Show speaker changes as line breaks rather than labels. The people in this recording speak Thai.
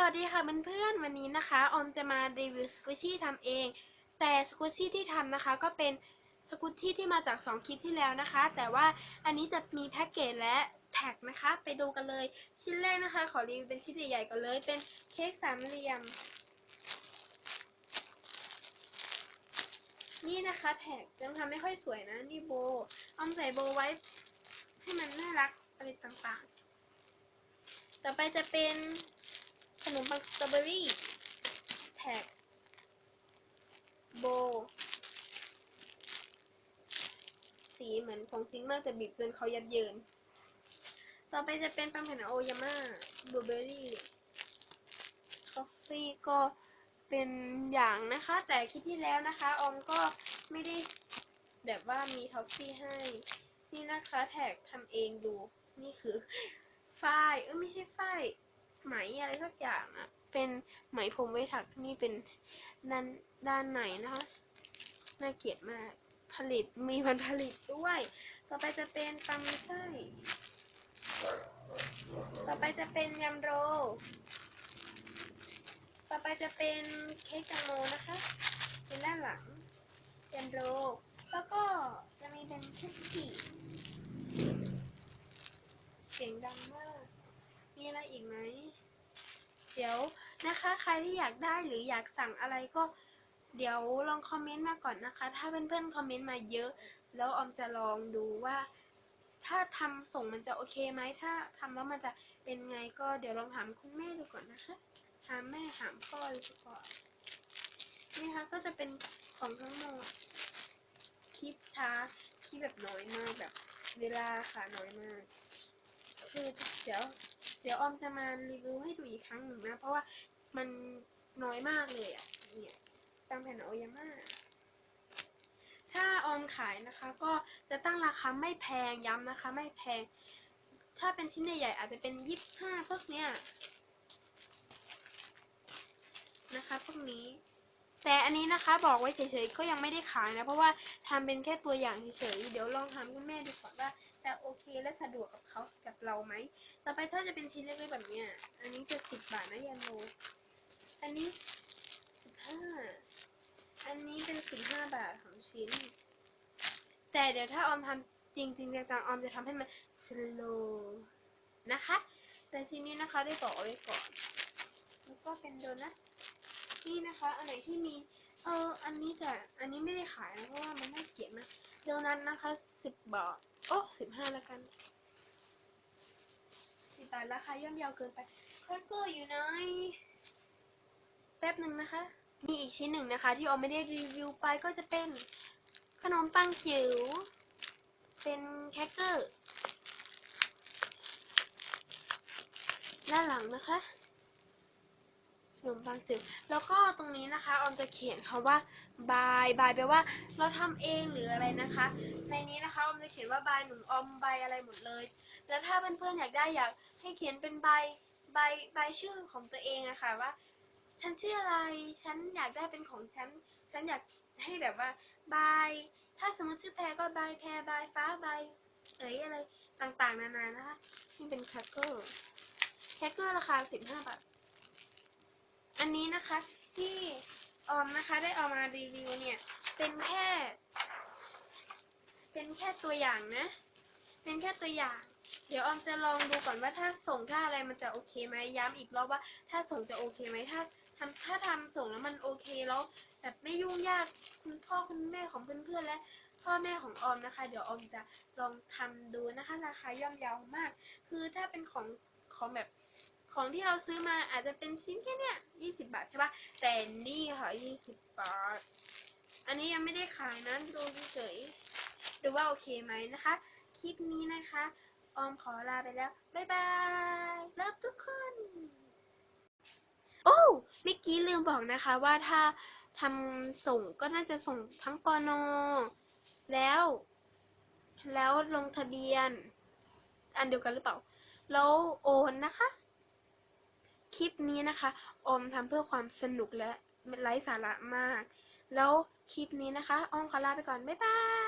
สวัสดีค่ะเพื่อนๆวันนี้นะคะออมจะมารีวิวสกูชี่ทำเอง แต่สกูชี่ที่ทำนะคะ ก็เป็นสกูชี่ที่มาจาก 2 คลิปที่แล้วนะคะ แต่ว่าอันนี้จะมีแพ็กเกจและแท็กนะคะ ไปดูกันเลย ชิ้นแรกนะคะ ขอรีวิวเป็นชิ้นใหญ่ๆก่อนเลย เป็นเค้กสามเหลี่ยม นี่นะคะแท็กยังทำไม่ค่อยสวยนะนี่โบออมใส่โบไว้ให้มันน่ารักอะไรต่างๆ ต่อไปจะเป็น นมปังสตรอเบอรี่แท็กโบ สีเหมือนของซิงมากแต่บีบจนเขายับเยิน ต่อไปจะเป็นปังแผ่นโอยาม่าบลูเบอรี่คอฟฟี่ก็เป็นอย่างนะคะ แต่คลิปที่แล้วนะคะ ออมก็ไม่ได้แบบว่ามีท็อฟฟี่ให้ นี่นะคะแท็กทำเองดู นี่คือฝ้าย เออไม่ใช่ฝ้าย ไหมอะไรสักอย่างอะเป็นไหมพรมไว้ถักนี่เป็นด้านด้านไหนนะคะ น่าเกลียดมากผลิตมีวันผลิตด้วย ต่อไปจะเป็นปังไส้ ต่อไปจะเป็นยำโร ต่อไปจะเป็นเค้กแตงโมนะคะ เป็นด้านหลังยำโร แล้วก็จะมีเป็นคุกกี้เสียงดังมาก มีอะไรอีกไหม เดี๋ยวนะคะ ใครที่อยากได้หรืออยากสั่งอะไรก็เดี๋ยวลองคอมเมนต์มาก่อนนะคะ ถ้าเพื่อนๆคอมเมนต์มาเยอะ แล้วออมจะลองดูว่า ถ้าทำส่งมันจะโอเคไหม ถ้าทำแล้วมันจะเป็นไงก็เดี๋ยวลองถามคุณแม่ดูก่อนนะคะ ถามแม่ถามพ่อดูก่อนนี่คะก็จะเป็นของทั้งหมดคลิปช้าคลิปแบบน้อยมากแบบ เวลาค่ะน้อยมาก คือเดี๋ยว เดี๋ยวออมจะมารีวิวให้ดูอีกครั้งหนึ่งนะ เพราะว่ามันน้อยมากเลยอะ เนี่ยตามแผ่นโอยาม่าถ้าออมขายนะคะ ก็จะตั้งราคาไม่แพงย้ำนะคะ ไม่แพง ถ้าเป็นชิ้นใหญ่ๆอาจจะเป็นยี่สิบห้าพวกเนี้ยนะคะพวกนี้ แต่อันนี้นะคะ บอกไว้เฉยๆก็ยังไม่ได้ขายนะ เพราะว่าทำเป็นแค่ตัวอย่างเฉยๆเดี๋ยวลองถามคุณแม่ดูก่อนว่าจะโอเคและสะดวกกับเขากับ เราไหม ต่อไปถ้าจะเป็นชิ้นเล็กๆแบบเนี้ย อันนี้จะสิบบาทนะยาโนอันนี้สิบห้า อันนี้เป็นสิบห้าบาทของชิ้น แต่เดี๋ยวถ้าออมทำจริงๆจังๆออมจะทำให้มันสโลนะคะ แต่ชิ้นนี้นะคะได้บอกเอาไว้ก่อน แล้วก็เป็นโดนัทนี่นะคะ อันไหนที่มี เออ อันนี้แต่อันนี้ไม่ได้ขายนะเพราะว่ามันน่าเกลียดนะโดนัทนะคะสิบบาท โอ้สิบห้าแล้วกัน สิบบาทราคาย่อมเยาวเกินไปครกเกอร์อยู่ไหนแป๊บหนึ่งนะคะ มีอีกชิ้นหนึ่งนะคะ ที่ออมไม่ได้รีวิวไปก็จะเป็นขนมปังจิ๋ว เป็นแคคเกอร์ ด้านหลังนะคะ นมปังจิ๋วแล้วก็ตรงนี้นะคะออมจะเขียนคาว่าบายบายแปลว่า เราทำเองหรืออะไรนะคะ ในนี้นะคะออมจะเขียนว่าบายหนุ่มออมบายอะไรหมดเลย แล้วถ้าเพื่อนๆอยากได้อยากให้เขียนเป็นใบใบใบชื่อของตัวเองอะค่ะว่า ฉันชื่ออะไรฉันอยากได้เป็นของฉันฉันอยากให้แบบว่าบายถ้าสมมติชื่อแพรก็บายแพรบายฟ้าบายเอ๋ยอะไรต่างๆ นานานะคะนี่เป็นแครกเกอร์แครกเกอร์ราคาสิบห้าบาท อันนี้นะคะที่ออมนะคะได้เอามารีวิวเนี่ย เป็นแค่ เป็นแค่ตัวอย่างนะ เป็นแค่ตัวอย่าง เดี๋ยวออมจะลองดูก่อนว่าถ้าส่งถ้าอะไรมันจะโอเคไหมย้ำอีกรอบว่า ถ้าส่งจะโอเคไหมถ้าทำถ้าทำส่งแล้วมันโอเคแล้วแบบไม่ยุ่งยากคุณพ่อคุณแม่ของเพื่อนๆและพ่อแม่ของออมนะคะ เดี๋ยวออมจะลองทำดูนะคะราคาย่อมเยาวมาก คือถ้าเป็นของของแบบ ของที่เราซื้อมาอาจจะเป็นชิ้นแค่เนี้ยยี่สิบาทใช่ปะแต่นี่ค่ะยี่สิบบาท อันนี้ยังไม่ได้ขายนะดูเฉยดูว่าโอเคไหมนะคะ คลิปนี้นะคะ ออมขอลาไปแล้ว บ๊ายบายเลิฟทุกคน โอ้เมื่อกี้ลืมบอกนะคะว่าถ้าทำส่งก็น่าจะส่งทั้งปอนอแล้ว แล้วลงทะเบียน อันเดียวกันหรือเปล่า แล้วโอนนะคะ คลิปนี้นะคะอมทำเพื่อความสนุกและไร้สาระมาก แล้วคลิปนี้นะคะออมขอลาไปก่อน บ๊ายบาย